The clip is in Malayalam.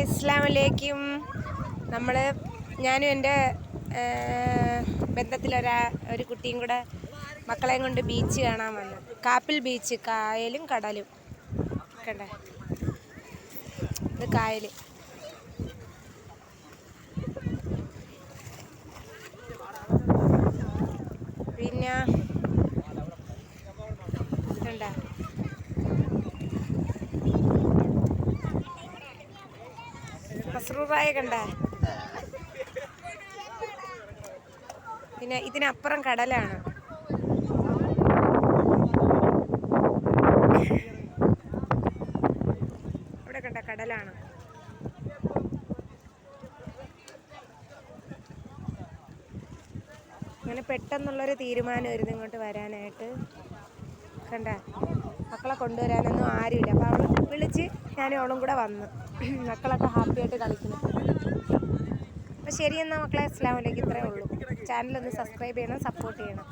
അസ്സാം വലൈക്കും നമ്മൾ ഞാനും എന്റെ ബന്ധത്തിലൊരാ ഒരു കുട്ടിയും കൂടെ മക്കളെയും കൊണ്ട് ബീച്ച് കാണാൻ വന്നു. കാപ്പിൽ ബീച്ച് കായലും കടലും. കണ്ടേ? ഇത് കായൽ പിന്നെ കണ്ടേ മസ്രൂറായ കണ്ടേ? പിന്നെ ഇതിനപ്പുറം കടലാണ്. ഇവിടെ കണ്ട കടലാണ്. അങ്ങനെ പെട്ടെന്നുള്ളൊരു തീരുമാനമായിരുന്നു ഇങ്ങോട്ട് വരാനായിട്ട്. കണ്ട? മക്കളെ കൊണ്ടുവരാനൊന്നും ആരുമില്ല. അപ്പോൾ അവൾ വിളിച്ച് ഞാനും അവളും കൂടെ വന്ന് മക്കളൊക്കെ ഹാപ്പി ആയിട്ട് കളിക്കുന്നു. അപ്പോൾ ശരി എന്നാൽ മക്കളെ അസ്ലാമിലേക്ക് ഇത്രയേ ഉള്ളൂ. ചാനലൊന്ന് സബ്സ്ക്രൈബ് ചെയ്യണം സപ്പോർട്ട് ചെയ്യണം.